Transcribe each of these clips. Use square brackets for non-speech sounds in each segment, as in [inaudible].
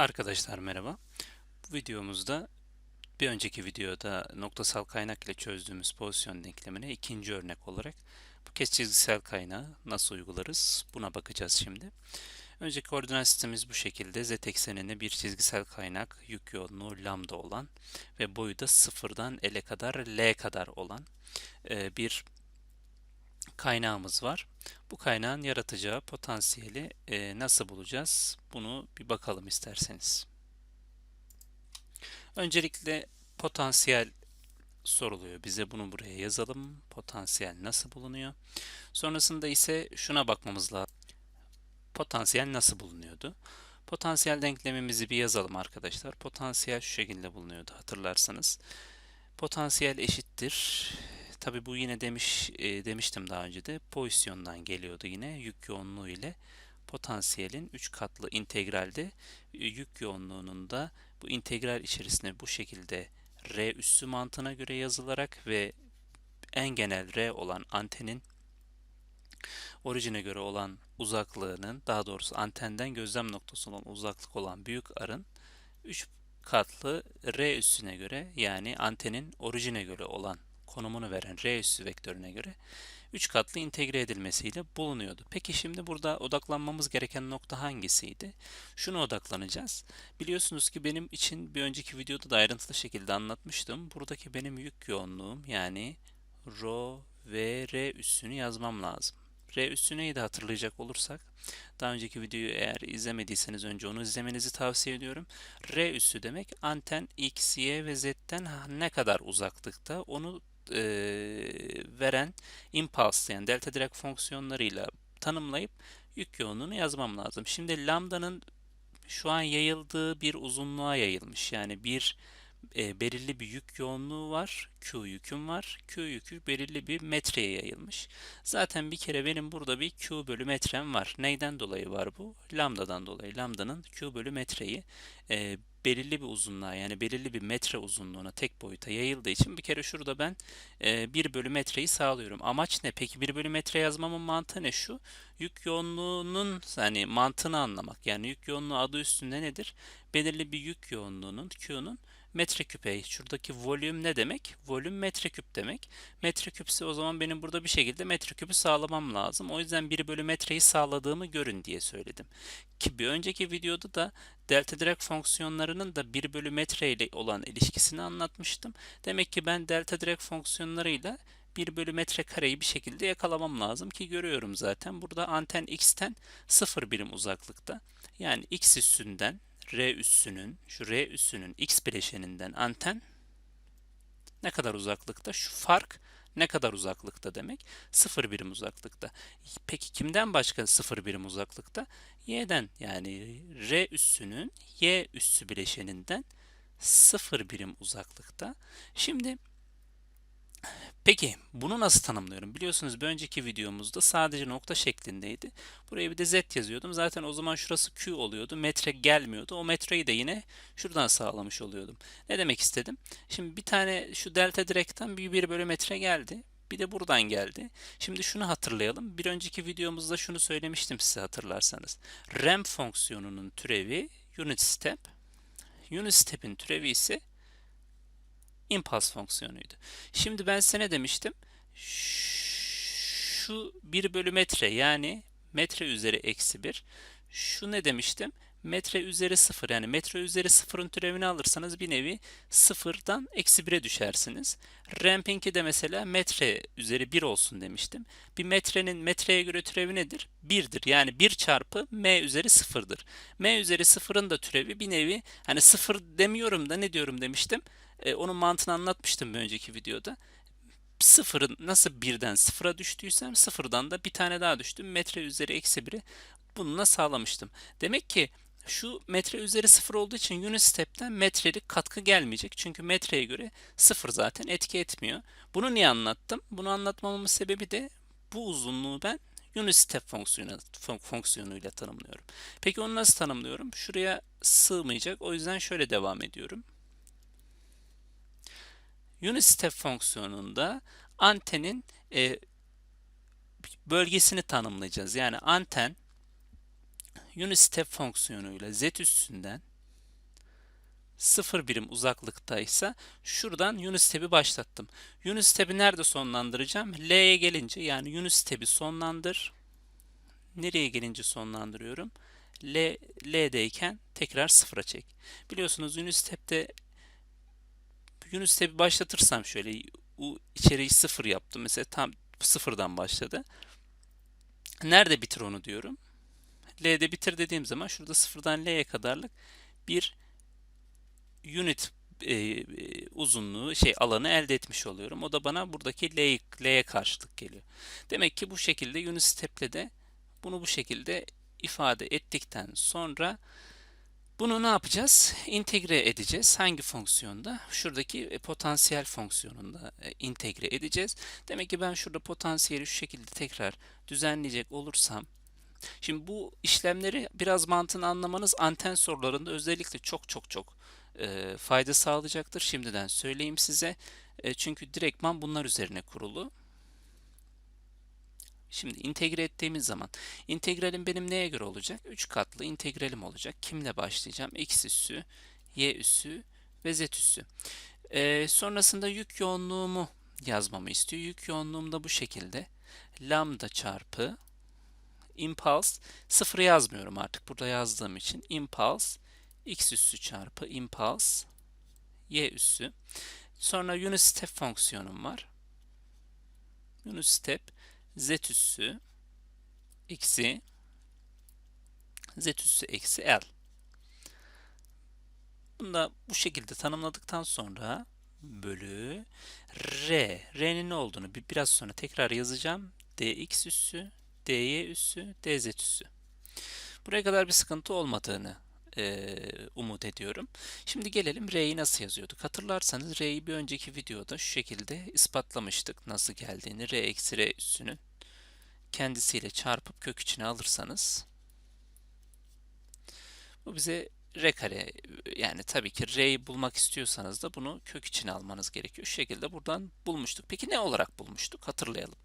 Arkadaşlar merhaba. Bu videomuzda bir önceki videoda noktasal kaynak ile çözdüğümüz pozisyon denklemine ikinci örnek olarak bu kez çizgisel kaynağı nasıl uygularız buna bakacağız şimdi. Önceki koordinat sistemimiz bu şekilde. Z ekseninde bir çizgisel kaynak yük yoğunluğu lambda olan ve boyu da sıfırdan L'e kadar L kadar olan e, bir kaynağımız var. Bu kaynağın yaratacağı potansiyeli e, nasıl bulacağız? Bunu bir bakalım isterseniz. Öncelikle potansiyel soruluyor. Bize bunu buraya yazalım. Potansiyel nasıl bulunuyor? Sonrasında ise şuna bakmamız lazım. Potansiyel nasıl bulunuyordu? Potansiyel denklemimizi bir yazalım arkadaşlar. Potansiyel şu şekilde bulunuyordu hatırlarsanız. Potansiyel eşittir. Tabi bu yine demiş e, demiştim daha önce de pozisyondan geliyordu yine yük yoğunluğu ile. Potansiyelin 3 katlı integralde e, yük yoğunluğunun da bu integral içerisinde bu şekilde R üssü mantığına göre yazılarak ve en genel R olan antenin orijine göre olan uzaklığının daha doğrusu antenden gözlem noktası olan uzaklık olan büyük arın 3 katlı R üssüne göre yani antenin orijine göre olan konumunu veren R üssü vektörüne göre 3 katlı integre edilmesiyle bulunuyordu. Peki şimdi burada odaklanmamız gereken nokta hangisiydi? Şuna odaklanacağız. Biliyorsunuz ki benim için bir önceki videoda da ayrıntılı şekilde anlatmıştım. Buradaki benim yük yoğunluğum yani rho ve R üssünü yazmam lazım. R üssü neydi hatırlayacak olursak daha önceki videoyu eğer izlemediyseniz önce onu izlemenizi tavsiye ediyorum. R üssü demek anten X, Y ve Z'ten ne kadar uzaklıkta onu e, veren impulse yani delta direkt fonksiyonlarıyla tanımlayıp yük yoğunluğunu yazmam lazım. Şimdi lambdanın şu an yayıldığı bir uzunluğa yayılmış. Yani bir e, belirli bir yük yoğunluğu var. Q yüküm var. Q yükü belirli bir metreye yayılmış. Zaten bir kere benim burada bir Q bölü metrem var. Neyden dolayı var bu? Lambdadan dolayı. Lambdanın Q bölü metreyi e, belirli bir uzunluğa yani belirli bir metre uzunluğuna tek boyuta yayıldığı için bir kere şurada ben e, 1 bölü metreyi sağlıyorum. Amaç ne? Peki 1 bölü metre yazmamın mantığı ne? Şu yük yoğunluğunun yani mantığını anlamak. Yani yük yoğunluğu adı üstünde nedir? Belirli bir yük yoğunluğunun Q'nun metreküpe. Şuradaki volüm ne demek? Volüm metreküp demek. Metreküpse o zaman benim burada bir şekilde metreküpü sağlamam lazım. O yüzden 1 bölü metreyi sağladığımı görün diye söyledim. Ki bir önceki videoda da delta direkt fonksiyonlarının da 1 bölü metre ile olan ilişkisini anlatmıştım. Demek ki ben delta direkt fonksiyonlarıyla 1 bölü metre kareyi bir şekilde yakalamam lazım ki görüyorum zaten. Burada anten x'ten 0 birim uzaklıkta. Yani x üstünden R üssünün, şu R üssünün x bileşeninden anten ne kadar uzaklıkta? Şu fark ne kadar uzaklıkta demek? 0 birim uzaklıkta. Peki kimden başka 0 birim uzaklıkta? Y'den yani R üssünün Y üssü bileşeninden 0 birim uzaklıkta. Şimdi Peki bunu nasıl tanımlıyorum? Biliyorsunuz bir önceki videomuzda sadece nokta şeklindeydi. Buraya bir de z yazıyordum. Zaten o zaman şurası q oluyordu. Metre gelmiyordu. O metreyi de yine şuradan sağlamış oluyordum. Ne demek istedim? Şimdi bir tane şu delta direkten bir 1 bölü metre geldi. Bir de buradan geldi. Şimdi şunu hatırlayalım. Bir önceki videomuzda şunu söylemiştim size hatırlarsanız. Ramp fonksiyonunun türevi unit step. Unit step'in türevi ise impulse fonksiyonuydu. Şimdi ben size ne demiştim? Şu 1 bölü metre yani metre üzeri eksi 1. Şu ne demiştim? Metre üzeri 0 yani metre üzeri 0'ın türevini alırsanız bir nevi 0'dan eksi 1'e düşersiniz. Ramping'i de mesela metre üzeri 1 olsun demiştim. Bir metrenin metreye göre türevi nedir? 1'dir. Yani 1 çarpı m üzeri 0'dır. m üzeri 0'ın da türevi bir nevi hani 0 demiyorum da ne diyorum demiştim? E, onun mantığını anlatmıştım bir önceki videoda. Sıfırın nasıl birden sıfıra düştüysem sıfırdan da bir tane daha düştüm. Metre üzeri eksi biri bununla sağlamıştım. Demek ki şu metre üzeri sıfır olduğu için unit step'ten metrelik katkı gelmeyecek. Çünkü metreye göre sıfır zaten etki etmiyor. Bunu niye anlattım? Bunu anlatmamın sebebi de bu uzunluğu ben unit step fonksiyonu, fonksiyonuyla tanımlıyorum. Peki onu nasıl tanımlıyorum? Şuraya sığmayacak. O yüzden şöyle devam ediyorum. Unit step fonksiyonunda antenin e, bölgesini tanımlayacağız. Yani anten unit step fonksiyonuyla z üstünden 0 birim uzaklıktaysa şuradan Unistep'i başlattım. Unistep'i nerede sonlandıracağım? L'ye gelince yani Unistep'i sonlandır. Nereye gelince sonlandırıyorum? L, L'deyken tekrar sıfıra çek. Biliyorsunuz Unistep'te Unistep'i başlatırsam şöyle u içeriği sıfır yaptım. Mesela tam sıfırdan başladı. Nerede bitir onu diyorum. L'de bitir dediğim zaman şurada sıfırdan L'ye kadarlık bir unit e, e, uzunluğu şey alanı elde etmiş oluyorum. O da bana buradaki L'ye L'ye karşılık geliyor. Demek ki bu şekilde unit step'le de bunu bu şekilde ifade ettikten sonra bunu ne yapacağız? İntegre edeceğiz. Hangi fonksiyonda? Şuradaki e, potansiyel fonksiyonunda e, integre edeceğiz. Demek ki ben şurada potansiyeli şu şekilde tekrar düzenleyecek olursam Şimdi bu işlemleri biraz mantığını anlamanız anten sorularında özellikle çok çok çok e, fayda sağlayacaktır. Şimdiden söyleyeyim size. E, çünkü direktman bunlar üzerine kurulu. Şimdi integre ettiğimiz zaman integralim benim neye göre olacak? 3 katlı integralim olacak. Kimle başlayacağım? X üssü, Y üssü ve Z üssü. E, sonrasında yük yoğunluğumu yazmamı istiyor. Yük yoğunluğum da bu şekilde. Lambda çarpı impulse sıfır yazmıyorum artık burada yazdığım için impulse x üssü çarpı impulse y üssü. Sonra unit step fonksiyonum var. Unit step z üssü eksi z üssü eksi l. Bunu da bu şekilde tanımladıktan sonra bölü r. R'nin ne olduğunu bir biraz sonra tekrar yazacağım. dx üssü dy üssü dz üssü. Buraya kadar bir sıkıntı olmadığını e, umut ediyorum. Şimdi gelelim R'yi nasıl yazıyorduk. Hatırlarsanız R'yi bir önceki videoda şu şekilde ispatlamıştık nasıl geldiğini. R eksi R üssünün kendisiyle çarpıp kök içine alırsanız bu bize R kare yani tabii ki R'yi bulmak istiyorsanız da bunu kök içine almanız gerekiyor. Şu şekilde buradan bulmuştuk. Peki ne olarak bulmuştuk? Hatırlayalım.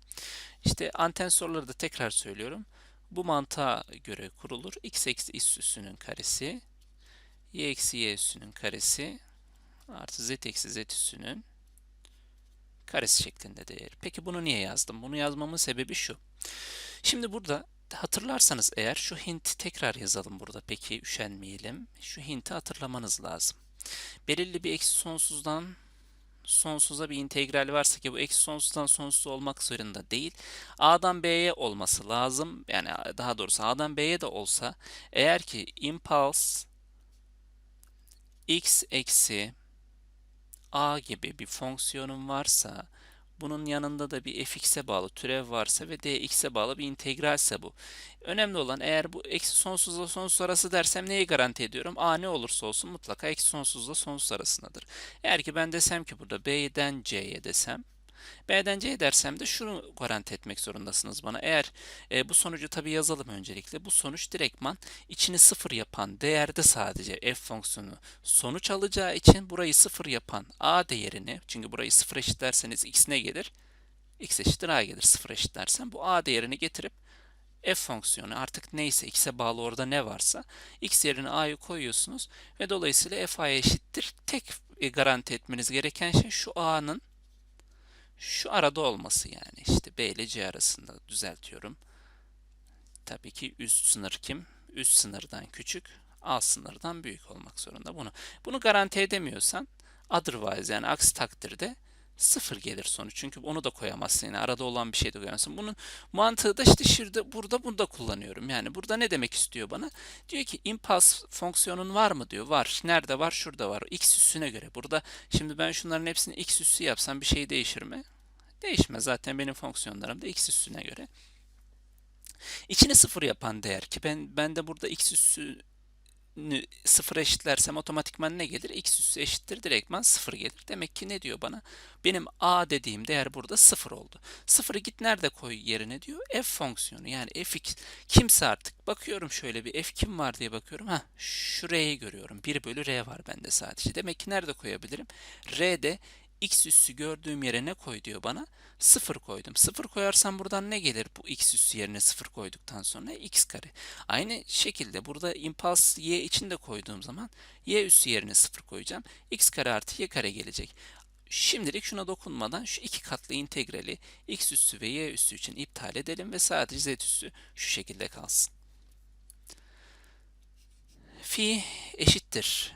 İşte anten soruları da tekrar söylüyorum. Bu mantığa göre kurulur. x eksi x üssünün karesi, y eksi y üssünün karesi artı z eksi z üssünün karesi şeklinde değer. Peki bunu niye yazdım? Bunu yazmamın sebebi şu. Şimdi burada hatırlarsanız eğer şu hint tekrar yazalım burada. Peki üşenmeyelim. Şu hinti hatırlamanız lazım. Belirli bir eksi sonsuzdan sonsuza bir integral varsa ki bu eksi sonsuzdan sonsuz olmak zorunda değil. A'dan B'ye olması lazım. Yani daha doğrusu A'dan B'ye de olsa eğer ki impulse x eksi a gibi bir fonksiyonum varsa bunun yanında da bir fx'e bağlı türev varsa ve dx'e bağlı bir integralse bu. Önemli olan eğer bu eksi sonsuzla sonsuz arası dersem neyi garanti ediyorum? A ne olursa olsun mutlaka eksi sonsuzla sonsuz arasındadır. Eğer ki ben desem ki burada B'den C'ye desem B'den C dersem de şunu garanti etmek zorundasınız bana. Eğer e, bu sonucu tabi yazalım öncelikle. Bu sonuç direktman içini sıfır yapan değerde sadece f fonksiyonu sonuç alacağı için burayı sıfır yapan a değerini çünkü burayı sıfır eşitlerseniz x ne gelir? x eşittir a gelir sıfır eşitlersem bu a değerini getirip f fonksiyonu artık neyse x'e bağlı orada ne varsa x yerine a'yı koyuyorsunuz ve dolayısıyla f a'ya eşittir. Tek e, garanti etmeniz gereken şey şu a'nın şu arada olması yani işte B ile C arasında düzeltiyorum. Tabii ki üst sınır kim? Üst sınırdan küçük, alt sınırdan büyük olmak zorunda bunu. Bunu garanti edemiyorsan otherwise yani aksi takdirde sıfır gelir sonuç. Çünkü onu da koyamazsın. Yani arada olan bir şey de koyamazsın. Bunun mantığı da işte şurada, burada, burada kullanıyorum. Yani burada ne demek istiyor bana? Diyor ki impulse fonksiyonun var mı diyor. Var. Nerede var? Şurada var. X üssüne göre. Burada şimdi ben şunların hepsini X üssü yapsam bir şey değişir mi? Değişmez. Zaten benim fonksiyonlarım da X üssüne göre. İçini sıfır yapan değer ki ben, ben de burada X üssü sıfır eşitlersem otomatikman ne gelir? X üssü eşittir direktman sıfır gelir. Demek ki ne diyor bana? Benim A dediğim değer burada sıfır oldu. Sıfırı git nerede koy yerine diyor? F fonksiyonu yani fx kimse artık. Bakıyorum şöyle bir f kim var diye bakıyorum. Ha şu R'yi görüyorum. 1 bölü R var bende sadece. Demek ki nerede koyabilirim? R'de x üssü gördüğüm yere ne koy diyor bana? 0 koydum. 0 koyarsam buradan ne gelir bu x üssü yerine 0 koyduktan sonra? x kare. Aynı şekilde burada impuls y için de koyduğum zaman y üssü yerine 0 koyacağım. x kare artı y kare gelecek. Şimdilik şuna dokunmadan şu iki katlı integrali x üssü ve y üssü için iptal edelim ve sadece z üssü şu şekilde kalsın. Fi eşittir.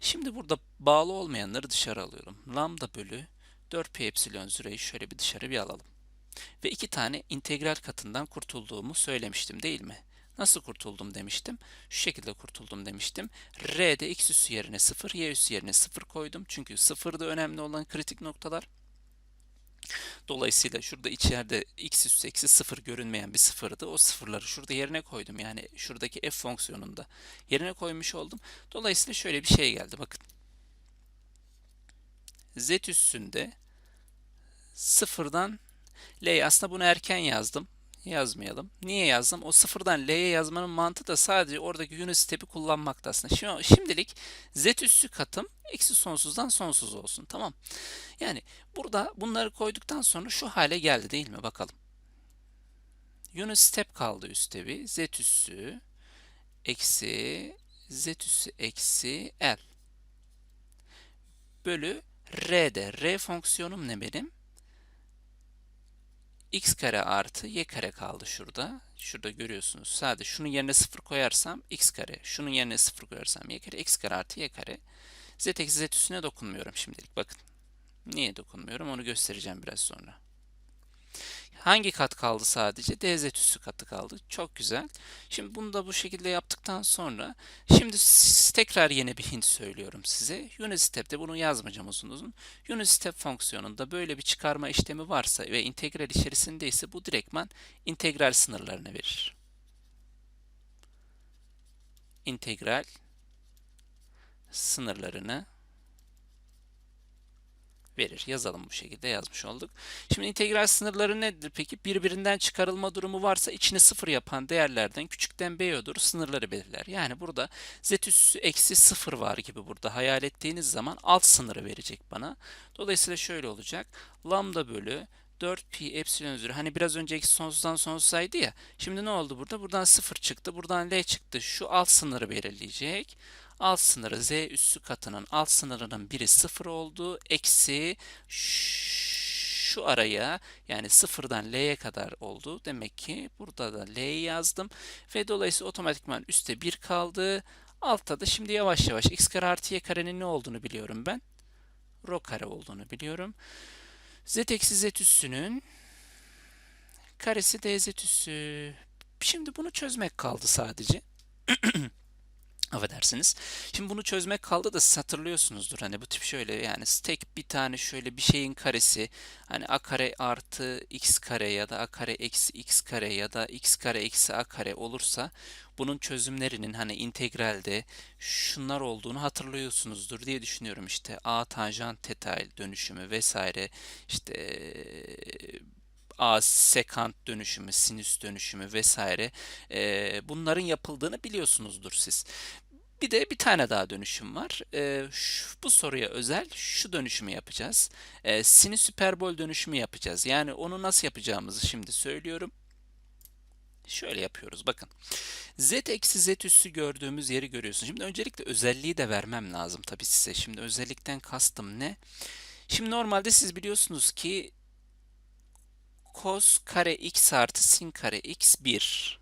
Şimdi burada bağlı olmayanları dışarı alıyorum. Lambda bölü 4pi epsilon süreyi şöyle bir dışarı bir alalım. Ve iki tane integral katından kurtulduğumu söylemiştim değil mi? Nasıl kurtuldum demiştim? Şu şekilde kurtuldum demiştim. R'de x üssü yerine 0, y üssü yerine 0 koydum. Çünkü 0'da önemli olan kritik noktalar. Dolayısıyla şurada içeride x üssü eksi 0 görünmeyen bir sıfırdı. O sıfırları şurada yerine koydum. Yani şuradaki f fonksiyonunda yerine koymuş oldum. Dolayısıyla şöyle bir şey geldi. Bakın. z üssünde sıfırdan L aslında bunu erken yazdım. Yazmayalım. Niye yazdım? O sıfırdan L'ye yazmanın mantığı da sadece oradaki unit step'i kullanmakta aslında. Şimdi, şimdilik z üssü katım eksi sonsuzdan sonsuz olsun. Tamam. Yani burada bunları koyduktan sonra şu hale geldi değil mi? Bakalım. Unit step kaldı üstte bir. Z üssü eksi Z üssü eksi L bölü R'de. R fonksiyonum ne benim? X kare artı y kare kaldı şurada. Şurada görüyorsunuz. Sadece şunun yerine 0 koyarsam x kare. Şunun yerine 0 koyarsam y kare. x kare artı y kare. z eksi z üstüne dokunmuyorum şimdilik. Bakın. Niye dokunmuyorum onu göstereceğim biraz sonra. Hangi kat kaldı sadece? DZ üssü katı kaldı. Çok güzel. Şimdi bunu da bu şekilde yaptıktan sonra şimdi tekrar yeni bir hint söylüyorum size. Unit step'te bunu yazmayacağım uzun uzun. Unit step fonksiyonunda böyle bir çıkarma işlemi varsa ve integral içerisindeyse bu direktman integral sınırlarını verir. İntegral sınırlarını verir. Yazalım bu şekilde yazmış olduk. Şimdi integral sınırları nedir peki? Birbirinden çıkarılma durumu varsa içini sıfır yapan değerlerden küçükten b'ye doğru sınırları belirler. Yani burada z üssü eksi sıfır var gibi burada hayal ettiğiniz zaman alt sınırı verecek bana. Dolayısıyla şöyle olacak. Lambda bölü 4pi epsilon üzeri. Hani biraz önce eksi sonsuzdan sonsuzdaydı ya. Şimdi ne oldu burada? Buradan 0 çıktı. Buradan L çıktı. Şu alt sınırı belirleyecek alt sınırı z üssü katının alt sınırının biri 0 oldu. Eksi şu araya yani sıfırdan l'ye kadar oldu. Demek ki burada da l'yi yazdım. Ve dolayısıyla otomatikman üstte 1 kaldı. Altta da şimdi yavaş yavaş x kare artı y karenin ne olduğunu biliyorum ben. Rho kare olduğunu biliyorum. z eksi z üssünün karesi dz üssü. Şimdi bunu çözmek kaldı sadece. [clears throat] Affedersiniz. Şimdi bunu çözmek kaldı da hatırlıyorsunuzdur. Hani bu tip şöyle yani tek bir tane şöyle bir şeyin karesi hani a kare artı x kare ya da a kare eksi x kare ya da x kare eksi a kare olursa bunun çözümlerinin hani integralde şunlar olduğunu hatırlıyorsunuzdur diye düşünüyorum. İşte a tanjant teta dönüşümü vesaire işte a sekant dönüşümü, sinüs dönüşümü vesaire e, bunların yapıldığını biliyorsunuzdur siz. Bir de bir tane daha dönüşüm var. E, şu, bu soruya özel şu dönüşümü yapacağız. E, sinüs hiperbol dönüşümü yapacağız. Yani onu nasıl yapacağımızı şimdi söylüyorum. Şöyle yapıyoruz bakın. Z eksi Z üssü gördüğümüz yeri görüyorsun. Şimdi öncelikle özelliği de vermem lazım tabii size. Şimdi özellikten kastım ne? Şimdi normalde siz biliyorsunuz ki cos kare x artı sin kare x 1.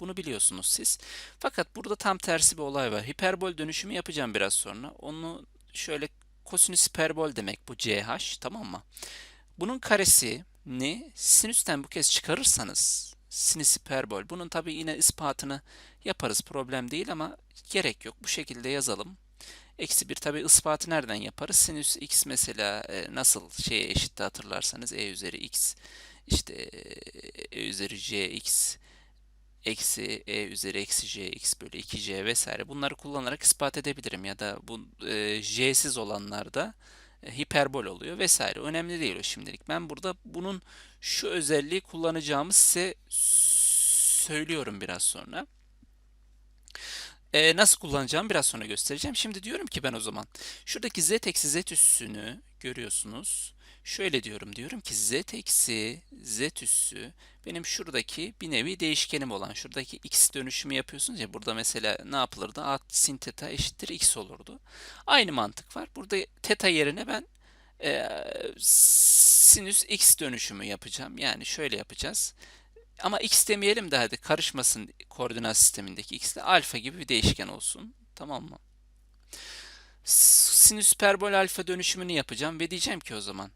Bunu biliyorsunuz siz. Fakat burada tam tersi bir olay var. Hiperbol dönüşümü yapacağım biraz sonra. Onu şöyle kosinüs hiperbol demek bu ch tamam mı? Bunun karesi ne? Sinüsten bu kez çıkarırsanız sinüs hiperbol. Bunun tabi yine ispatını yaparız problem değil ama gerek yok. Bu şekilde yazalım. Eksi 1 tabi ispatı nereden yaparız? Sinüs x mesela e, nasıl şeye eşitti hatırlarsanız e üzeri x işte e üzeri c x eksi e üzeri eksi j x bölü 2c vesaire bunları kullanarak ispat edebilirim ya da bu e, j'siz olanlarda e, hiperbol oluyor vesaire. Önemli değil o şimdilik. Ben burada bunun şu özelliği kullanacağımı size söylüyorum biraz sonra. E, nasıl kullanacağımı biraz sonra göstereceğim. Şimdi diyorum ki ben o zaman şuradaki z eksi z üssünü görüyorsunuz. Şöyle diyorum diyorum ki z eksi z üssü benim şuradaki bir nevi değişkenim olan şuradaki x dönüşümü yapıyorsunuz ya burada mesela ne yapılırdı? a sin teta eşittir x olurdu. Aynı mantık var. Burada teta yerine ben e, sinüs x dönüşümü yapacağım. Yani şöyle yapacağız. Ama x demeyelim de hadi karışmasın koordinat sistemindeki x de alfa gibi bir değişken olsun. Tamam mı? Sinüs hiperbol alfa dönüşümünü yapacağım ve diyeceğim ki o zaman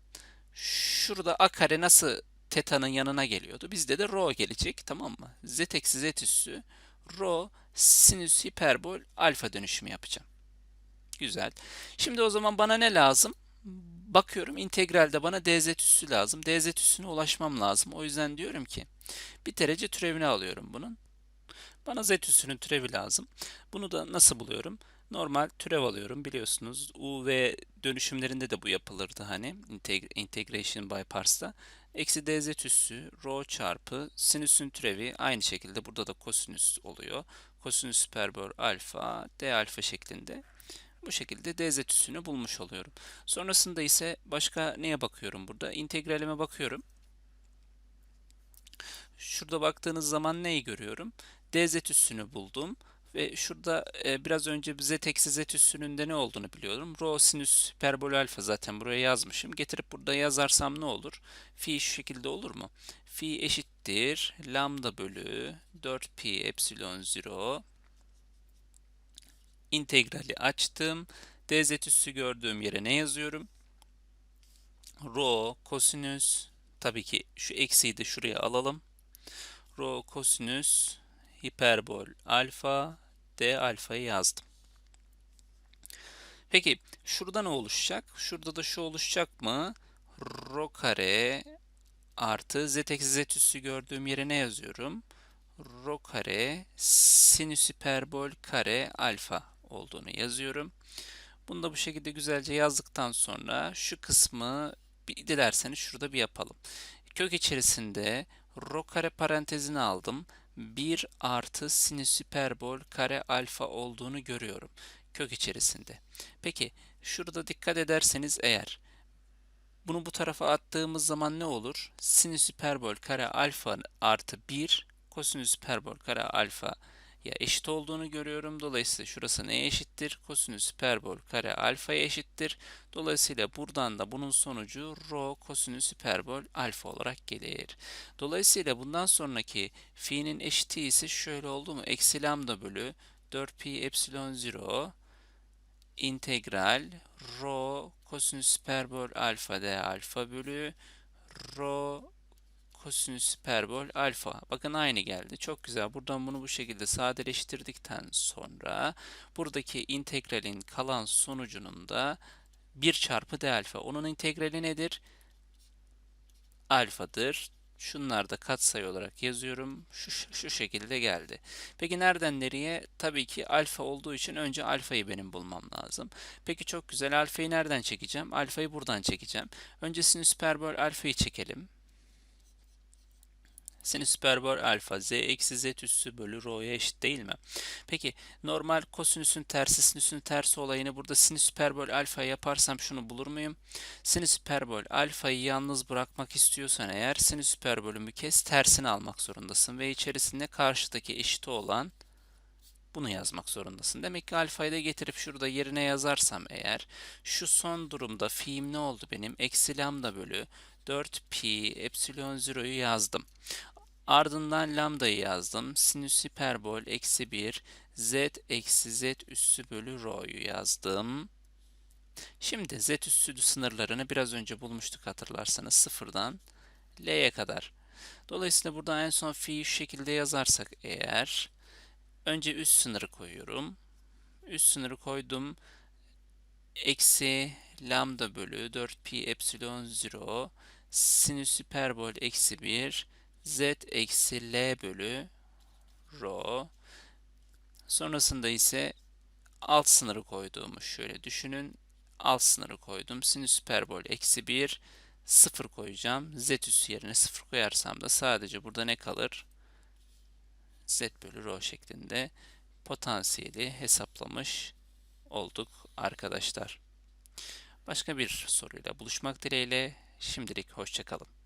şurada a kare nasıl teta'nın yanına geliyordu? Bizde de rho gelecek tamam mı? z eksi z üssü rho sinüs hiperbol alfa dönüşümü yapacağım. Güzel. Şimdi o zaman bana ne lazım? Bakıyorum integralde bana dz üssü lazım. dz üssüne ulaşmam lazım. O yüzden diyorum ki bir derece türevini alıyorum bunun. Bana z üssünün türevi lazım. Bunu da nasıl buluyorum? Normal türev alıyorum biliyorsunuz. U ve dönüşümlerinde de bu yapılırdı hani integration by pars'ta. Eksi dz üssü rho çarpı sinüsün türevi aynı şekilde burada da kosinüs oluyor. Kosinüs hiperbol alfa d alfa şeklinde. Bu şekilde dz üssünü bulmuş oluyorum. Sonrasında ise başka neye bakıyorum burada? İntegralime bakıyorum. Şurada baktığınız zaman neyi görüyorum? dz üssünü buldum. Ve şurada e, biraz önce z eksi z üssünün de ne olduğunu biliyorum. Rho sinüs hiperbol alfa zaten buraya yazmışım. Getirip burada yazarsam ne olur? Fi şu şekilde olur mu? Fi eşittir lambda bölü 4pi epsilon 0 integrali açtım. dz üssü gördüğüm yere ne yazıyorum? Rho kosinüs tabii ki şu eksiyi de şuraya alalım. Rho kosinüs hiperbol alfa d alfayı yazdım. Peki şurada ne oluşacak? Şurada da şu oluşacak mı? Rho kare artı z eksi z üssü gördüğüm yere ne yazıyorum? Rho kare sinüs hiperbol kare alfa olduğunu yazıyorum. Bunu da bu şekilde güzelce yazdıktan sonra şu kısmı bir dilerseniz şurada bir yapalım. Kök içerisinde rho kare parantezini aldım. 1 artı sinüs hiperbol kare alfa olduğunu görüyorum kök içerisinde. Peki şurada dikkat ederseniz eğer bunu bu tarafa attığımız zaman ne olur? Sinüs hiperbol kare alfa artı 1 kosinüs hiperbol kare alfa ya eşit olduğunu görüyorum. Dolayısıyla şurası neye eşittir? Kosinüs hiperbol kare alfaya eşittir. Dolayısıyla buradan da bunun sonucu rho kosinüs hiperbol alfa olarak gelir. Dolayısıyla bundan sonraki fi'nin eşiti ise şöyle oldu mu? Eksi lambda bölü 4pi epsilon 0 integral rho kosinüs hiperbol alfa d alfa bölü rho kosinüs hiperbol alfa. Bakın aynı geldi. Çok güzel. Buradan bunu bu şekilde sadeleştirdikten sonra buradaki integralin kalan sonucunun da 1 çarpı d alfa. Onun integrali nedir? Alfadır. Şunlar da katsayı olarak yazıyorum. Şu, şu şekilde geldi. Peki nereden nereye? Tabii ki alfa olduğu için önce alfayı benim bulmam lazım. Peki çok güzel. Alfayı nereden çekeceğim? Alfayı buradan çekeceğim. Önce sinüs alfayı çekelim. Sinüs hiperbol alfa z eksi z üssü bölü rho'ya eşit değil mi? Peki normal kosinüsün tersi sinüsün tersi olayını burada sinüs hiperbol alfa yaparsam şunu bulur muyum? Sinüs hiperbol alfayı yalnız bırakmak istiyorsan eğer sinüs hiperbolümü kes tersini almak zorundasın ve içerisinde karşıdaki eşiti olan bunu yazmak zorundasın. Demek ki alfayı da getirip şurada yerine yazarsam eğer şu son durumda fi'im ne oldu benim? Eksi lambda bölü 4 pi epsilon 0'yu yazdım. Ardından lambdayı yazdım. Sinüs hiperbol eksi 1 z eksi z üssü bölü rho'yu yazdım. Şimdi z üssü sınırlarını biraz önce bulmuştuk hatırlarsanız sıfırdan l'ye kadar. Dolayısıyla burada en son fi'yi şu şekilde yazarsak eğer önce üst sınırı koyuyorum. Üst sınırı koydum. Eksi lambda bölü 4 pi epsilon 0 sinüs hiperbol eksi 1 z eksi l bölü rho. Sonrasında ise alt sınırı koyduğumu şöyle düşünün. Alt sınırı koydum. Sinüs hiperbol eksi 1 0 koyacağım. Z üssü yerine 0 koyarsam da sadece burada ne kalır? Z bölü rho şeklinde potansiyeli hesaplamış olduk arkadaşlar. Başka bir soruyla buluşmak dileğiyle şimdilik hoşçakalın.